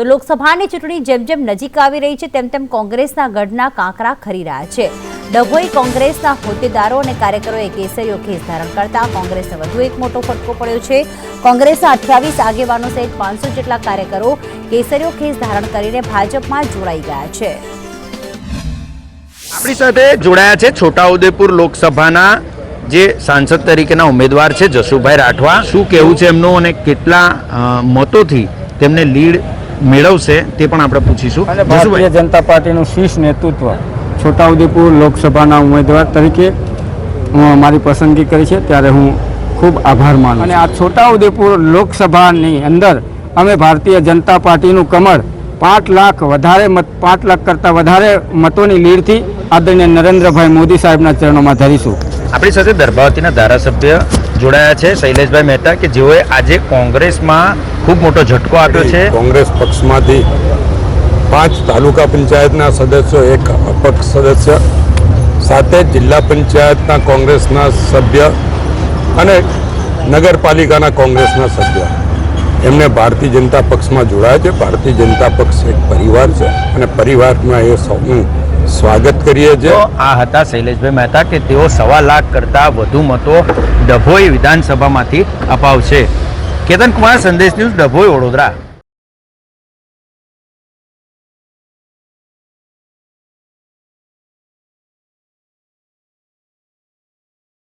તો લોકસભાની ચૂંટણી જેમ જેમ નજીક આવી રહી છે, તેમ તેમ કોંગ્રેસના ગઢના કાંકરા ખરી રહ્યા છે. ડભોઈ કોંગ્રેસના હોદ્દેદારો અને કાર્યકરોએ કેસરીઓ કેસ ધારણ કરતા કોંગ્રેસને વધુ એક મોટો ફટકો પડ્યો છે. કોંગ્રેસના અઠ્યાવીસ આગેવાનો સહિત પાંચસો જેટલા કાર્યકરો કેસરીઓ કેસ ધારણ કરીને ભાજપમાં જોડાઈ ગયા છે. આપણી સાથે જોડાયા છે છોટાઉદેપુર લોકસભાના જે સાંસદ તરીકેના ઉમેદવાર છે જશુભાઈ રાઠવા. શું કહેવું છે એમનું અને કેટલા મતોથી તેમને લીડ મેળવશે તે પણ આપણે પૂછીશું. અને ભારતીય જનતા પાર્ટીનું શીર્ષ નેતૃત્વ. છોટાઉદેપુર લોકસભાના ઉમેદવાર તરીકે હું મારી પસંદગી કરી છે ત્યારે હું ખૂબ આભાર માનું અને આ છોટાઉદેપુર લોકસભાની અંદર અમે ભારતીય જનતા પાર્ટીનું કમળ પાંચ લાખ વધારે મત પાંચ લાખ કરતાં વધારે મતોની લીડથી આદરણીય નરેન્દ્રભાઈ મોદી સાહેબના ચરણોમાં ધરીશું. આપણી સાથે દર્ભાવતીના ધારાસભ્ય જોડાયા છે, શૈલેષભાઈ મહેતા, કે જેઓએ આજે કોંગ્રેસમાં ખૂબ મોટો ઝટકો આપ્યો છે. કોંગ્રેસ પક્ષમાંથી પાંચ તાલુકા પંચાયતના સદસ્યો, એક અપક્ષ સદસ્ય, સાથે જિલ્લા પંચાયતના કોંગ્રેસના સભ્ય અને નગરપાલિકાના કોંગ્રેસના સભ્ય. એમને ભારતીય જનતા પક્ષમાં જોડાયા છે. ભારતીય જનતા પક્ષ એક પરિવાર છે અને પરિવારમાં એ સૌનું સ્વાગત કરીએ છીએ. આ હતા શૈલેષભાઈ મહેતા કે તેઓ સવા લાખ કરતા વધુ મતો ડભોઈ વિધાનસભામાંથી અપાવશે. કેતન કુમાર સંદેશ ન્યૂઝ ડભોઈ વડોદરા.